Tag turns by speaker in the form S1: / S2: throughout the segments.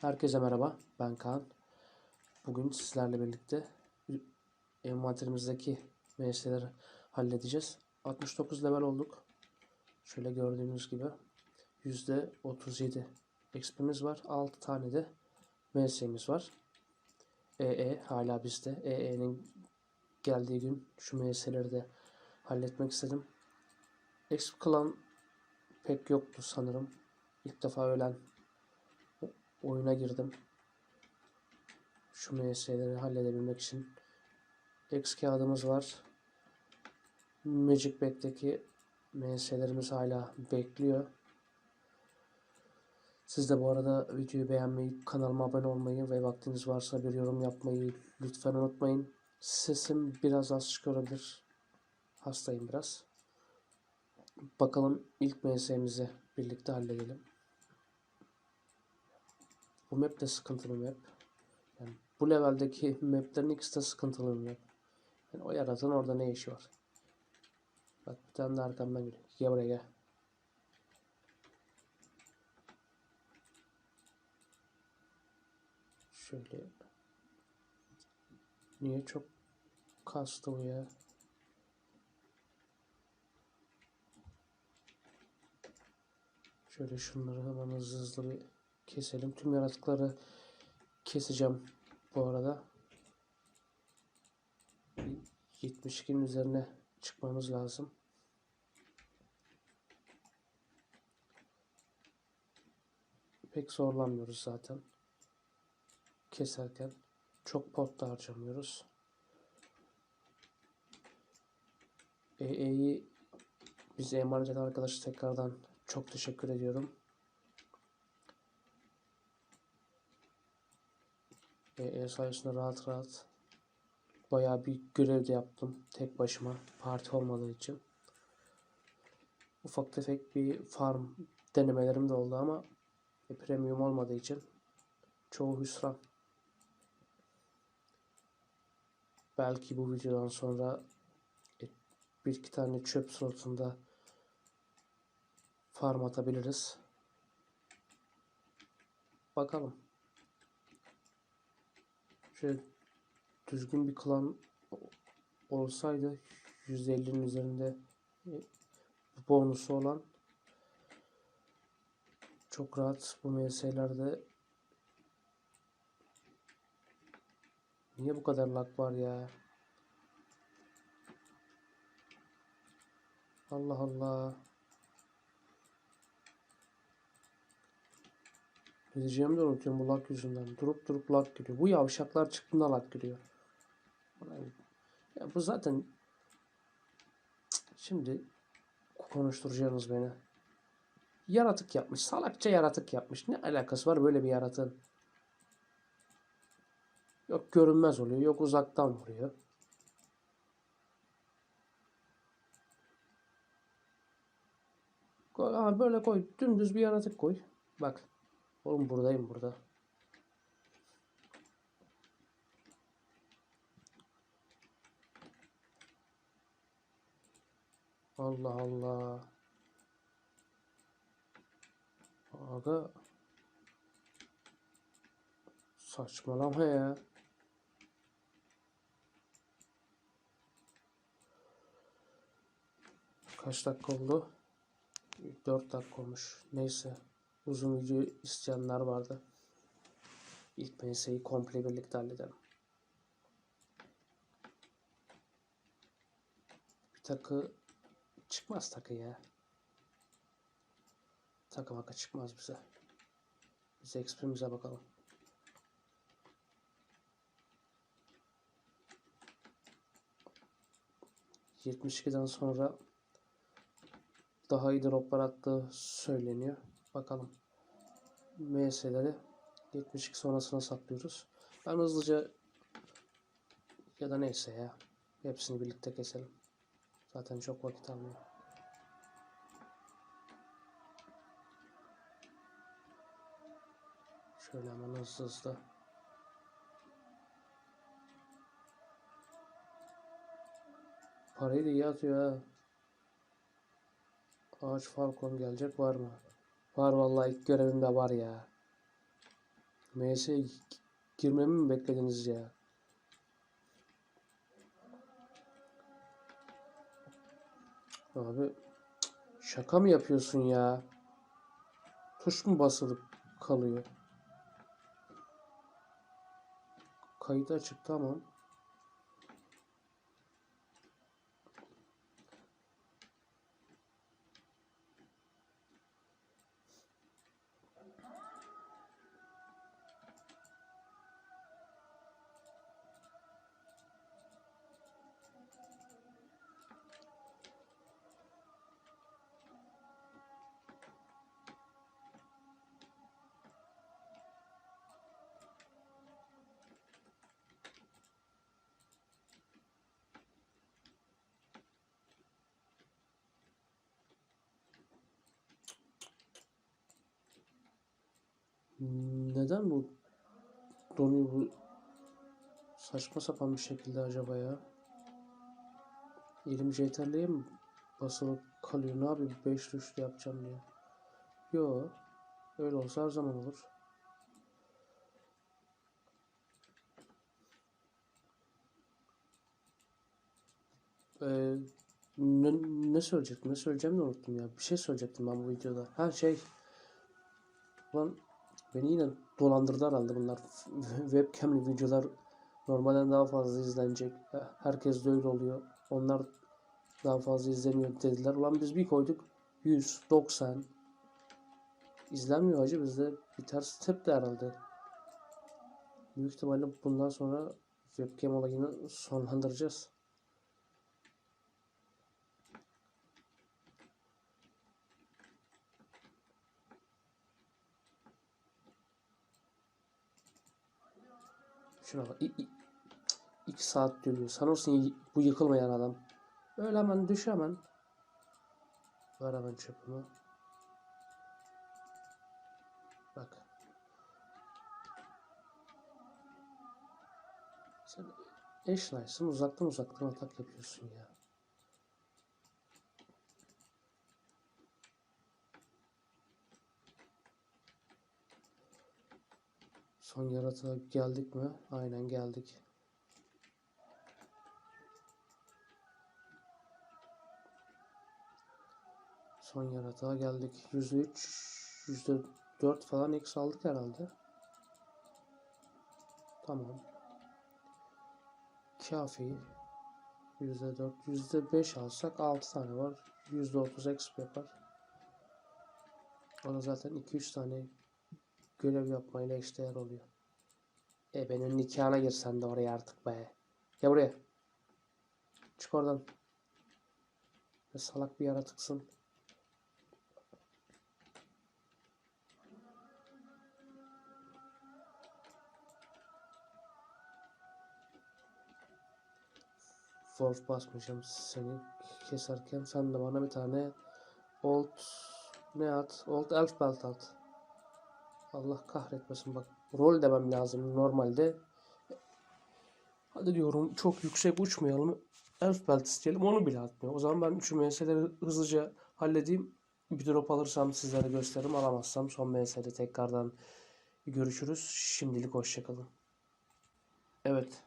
S1: Herkese merhaba, ben Kaan. Bugün sizlerle birlikte envanterimizdeki meseleleri halledeceğiz. 69 level olduk. Şöyle gördüğünüz gibi %37 XP'miz var. 6 tane de MS'imiz var. EE hala bizde. EE'nin geldiği gün şu meseleleri de halletmek istedim. Exp klan pek yoktu sanırım. İlk defa ölen oyuna girdim. Şu meseleleri halledebilmek için. X kağıdımız var. Magic Back'teki meselelerimiz hala bekliyor. Siz de bu arada videoyu beğenmeyi, kanalıma abone olmayı ve vaktiniz varsa bir yorum yapmayı lütfen unutmayın. Sesim biraz az çıkabilir. Hastayım biraz. Bakalım ilk MS'mizi birlikte halledelim. Bu map de sıkıntılı map. Yani bu leveldeki maplerin ikisi de sıkıntılı bir map. Yani o yaratığın orada ne işi var? Bak bir tane de arkamdan geliyor. Gel buraya gel. Şöyle. Niye çok kastı bu ya? Şöyle şunları hemen hızlı hızlı bir keselim. Tüm yaratıkları keseceğim bu arada. 72'nin üzerine çıkmamız lazım. Pek zorlanmıyoruz zaten. Keserken çok pot da harcamıyoruz. EE'yi bize emanet eden arkadaşı tekrardan çok teşekkür ediyorum. EE sayesinde rahat rahat bayağı bir görev de yaptım tek başıma parti olmadığı için. Ufak tefek bir farm denemelerim de oldu ama e, premium olmadığı için çoğu hüsran. Belki bu videodan sonra e, bir iki tane çöp slotunda farm atabiliriz. Bakalım. Şöyle düzgün bir klan olsaydı %50'nin üzerinde e, bonusu olan çok rahat bu MS'lerde Niye bu kadar lag var ya? Allah Allah. Gideceğimi de unutuyorum bu lag yüzünden. Durup durup lag giriyor. Bu yavşaklar çıktığında lag giriyor. Ya bu zaten şimdi konuşturacaksınız beni. Yaratık yapmış. Salakça yaratık yapmış. Ne alakası var böyle bir yaratığın? Yok görünmez oluyor. Yok uzaktan vuruyor. Koy, aha böyle koy. Dümdüz bir yaratık koy. Bak. Oğlum buradayım burada. Allah Allah. Aga. Saçmalama ya. Kaç dakika oldu? 4 dakika olmuş. Neyse. Uzun video isteyenler vardı. İlk PS'yi komple birlikte halledelim. Bir takı çıkmaz takı ya. Takı maka çıkmaz bize. Biz XP'mize bakalım. ...72'den sonra... ...daha iyi droplar attığı söyleniyor. Bakalım. MS'leri 72 sonrasına saklıyoruz. Ben hızlıca... ...ya da neyse ya... ...hepsini birlikte keselim. Zaten çok vakit almıyor. Şöyle hemen hızlı hızlı. Parayı da iyi atıyor ha. Ağaç Falcon gelecek var mı? Var vallahi ilk görevimde var ya. MS'ye girmemi mi beklediniz ya? Abi şaka mı yapıyorsun ya? Tuş mu basılıp kalıyor? Kayıt açık tamam. Neden bu donuyor bu saçma sapan bir şekilde acaba ya? Elim CTRL'ye mi basılı kalıyor? Ne yapayım? 5 tuşlu yapacağım diye. Yo. Öyle olsa her zaman olur. Ee, ne, ne söyleyecektim? Ne söyleyeceğimi unuttum ya. Bir şey söyleyecektim ben bu videoda. Ha şey. Lan beni yine dolandırdı herhalde bunlar. Webcam'li videolar normalden daha fazla izlenecek. Herkes de öyle oluyor. Onlar daha fazla izleniyor dediler. Ulan biz bir koyduk 100, 90 izlenmiyor hacı bizde bir ters tepti herhalde. Büyük ihtimalle bundan sonra webcam olayını sonlandıracağız. Şuna bak. İ, saat dönüyor. Sanırsın bu yıkılmayan adam. Öyle hemen düş hemen. Ver hemen çöpümü. Bak. Sen eşlaysın uzaktan uzaktan atak yapıyorsun ya. Son yaratığa geldik mi? Aynen geldik. Son yaratığa geldik. %3, %4 falan eksi aldık herhalde. Tamam. Kafi. %4, %5 alsak 6 tane var. %30 exp yapar. O da zaten 2-3 tane görev yapmayla eşdeğer oluyor. E benim nikahına girsen de oraya artık be. Gel buraya. Çık oradan. Ne salak bir yaratıksın. Wolf basmayacağım seni keserken sen de bana bir tane old ne at? Old elf belt at. Allah kahretmesin bak. Rol demem lazım normalde. Hadi diyorum çok yüksek uçmayalım. Elf belt isteyelim onu bile atmıyor. O zaman ben şu meseleleri hızlıca halledeyim. Bir drop alırsam sizlere gösteririm. Alamazsam son mesele tekrardan görüşürüz. Şimdilik hoşçakalın. Evet.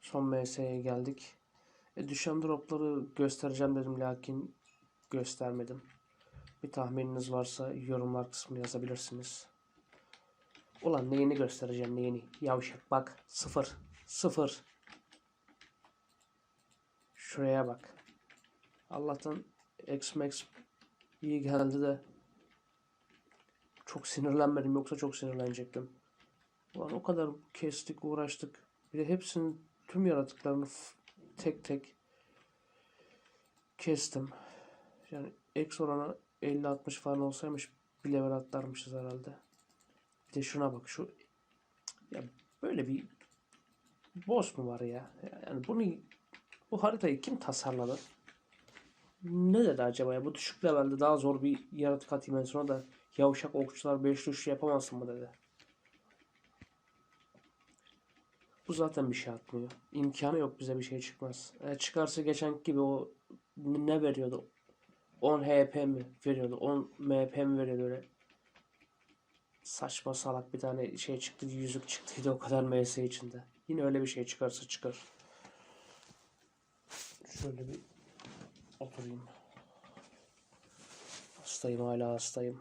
S1: Son MS'ye geldik. E, düşen dropları göstereceğim dedim lakin göstermedim. Bir tahmininiz varsa yorumlar kısmına yazabilirsiniz. Ulan neyini göstereceğim neyini? Yavşak bak. Sıfır. Sıfır. Şuraya bak. Allah'tan X-Max iyi geldi de çok sinirlenmedim yoksa çok sinirlenecektim. Ulan o kadar kestik uğraştık. Bir de hepsinin tüm yaratıklarını tek tek kestim. Yani X oranı 50-60 falan olsaymış bir level atlarmışız herhalde. Bir de şuna bak şu ya böyle bir boss mu var ya? Yani bunu bu haritayı kim tasarladı? Ne dedi acaba ya? Bu düşük levelde daha zor bir yaratık atayım en sonra da yavşak okçular 5 tuş yapamazsın mı dedi. Bu zaten bir şey atmıyor. İmkanı yok bize bir şey çıkmaz. E, çıkarsa geçen gibi o ne veriyordu? 10 HP mi veriyordu? 10 MP mi veriyordu öyle? Saçma salak bir tane şey çıktı, yüzük çıktıydı o kadar MS içinde. Yine öyle bir şey çıkarsa çıkar. Şöyle bir oturayım. Hastayım hala hastayım.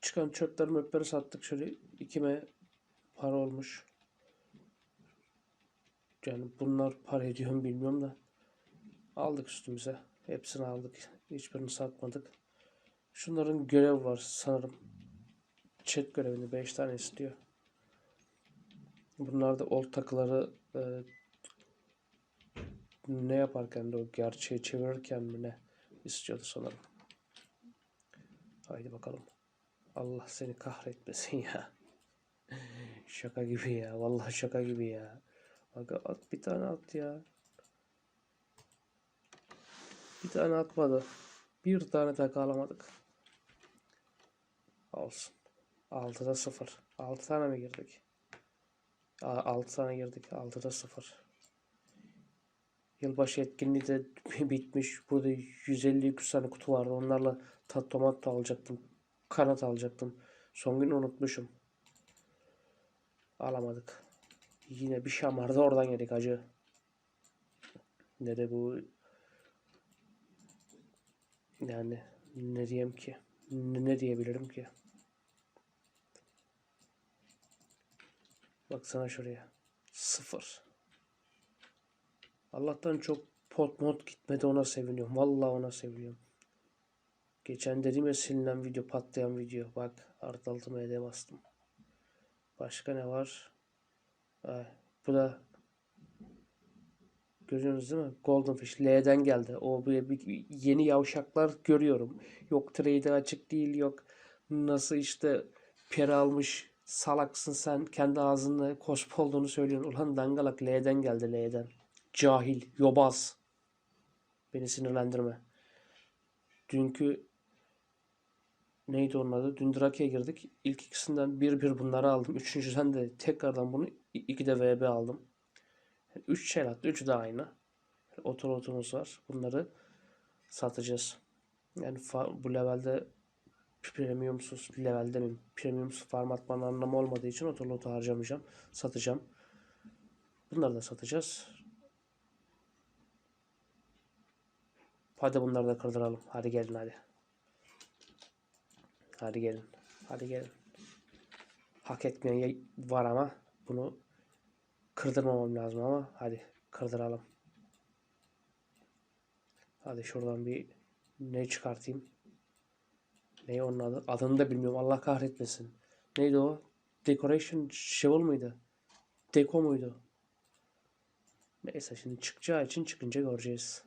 S1: Çıkan çöpleri möpleri sattık şöyle ikime para olmuş. Yani bunlar para ediyor mu bilmiyorum da. Aldık üstümüze. Hepsini aldık. Hiçbirini satmadık. Şunların görev var sanırım. Chat görevini 5 tane istiyor. Bunlar da old takıları e, ne yaparken de o gerçeği çevirirken mi ne istiyordu sanırım. Haydi bakalım. Allah seni kahretmesin ya. Şaka gibi ya. Vallahi şaka gibi ya. Bak at bir tane at ya. Bir tane atmadı. Bir tane takı alamadık. Olsun. 6'da 0. 6 tane mi girdik? 6 tane girdik. 6'da 0. Yılbaşı etkinliği de bitmiş. Burada 150 tane kutu vardı. Onlarla tat tomat da alacaktım. Kanat alacaktım. Son gün unutmuşum. Alamadık. Yine bir şamarda oradan yedik acı. Ne de bu yani ne diyeyim ki? Ne, diyebilirim ki? Baksana şuraya. Sıfır. Allah'tan çok pot mod gitmedi ona seviniyorum. Vallahi ona seviniyorum. Geçen dedim ya silinen video patlayan video. Bak artı altı MD bastım. Başka ne var? Ay, bu da Görüyorsunuz değil mi? Golden Fish L'den geldi. O bir, bir yeni yavşaklar görüyorum. Yok trade açık değil yok. Nasıl işte peri almış salaksın sen kendi ağzında kosp olduğunu söylüyorsun. Ulan dangalak L'den geldi L'den. Cahil, yobaz. Beni sinirlendirme. Dünkü neydi onun adı? Dün Drake'ye girdik. İlk ikisinden bir bir bunları aldım. Üçüncüden de tekrardan bunu iki de VB aldım. 3 şey attı. Üçü de aynı. Otur oturumuz var. Bunları satacağız. Yani bu levelde premiumsuz levelde mi premiumsuz farm atmanın anlamı olmadığı için otonotu harcamayacağım. Satacağım. Bunları da satacağız. Hadi bunları da kırdıralım. Hadi gelin hadi. Hadi gelin. Hadi gelin. Hak etmeyen var ama bunu kırdırmamam lazım ama hadi kırdıralım. Hadi şuradan bir ne çıkartayım. Ne onun adı? Adını da bilmiyorum. Allah kahretmesin. Neydi o? Decoration Shovel mıydı? Deko muydu? Neyse şimdi çıkacağı için çıkınca göreceğiz.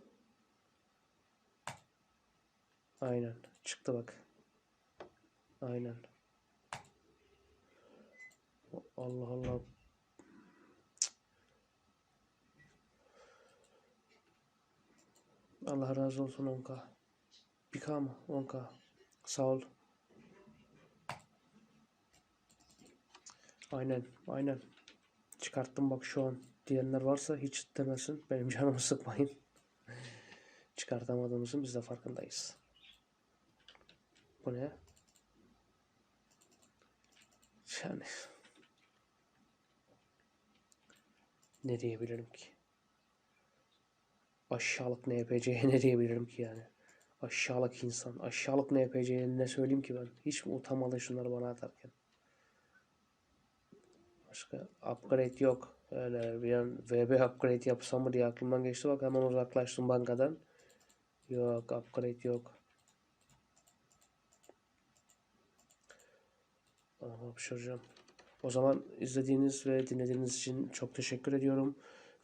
S1: Aynen. Çıktı bak. Aynen. Allah Allah. Allah razı olsun 10k. 1k mı? 10k. Sağ ol. Aynen, aynen. Çıkarttım bak şu an diyenler varsa hiç demesin. Benim canımı sıkmayın. Çıkartamadığımızın biz de farkındayız. Bu ne? Yani ne diyebilirim ki? Aşağılık NPC'ye ne diyebilirim ki yani? Aşağılık insan. Aşağılık NPC'ye ne söyleyeyim ki ben? Hiç mi utanmadın şunları bana atarken? Başka upgrade yok. Öyle bir an VB upgrade yapsam mı diye aklımdan geçti. Bak hemen uzaklaştım bankadan. Yok upgrade yok. Aha, hapşıracağım. O zaman izlediğiniz ve dinlediğiniz için çok teşekkür ediyorum.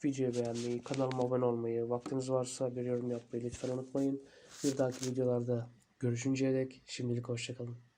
S1: Videoyu beğenmeyi, kanalıma abone olmayı, vaktiniz varsa bir yorum yapmayı lütfen unutmayın. Bir dahaki videolarda görüşünceye dek şimdilik hoşçakalın.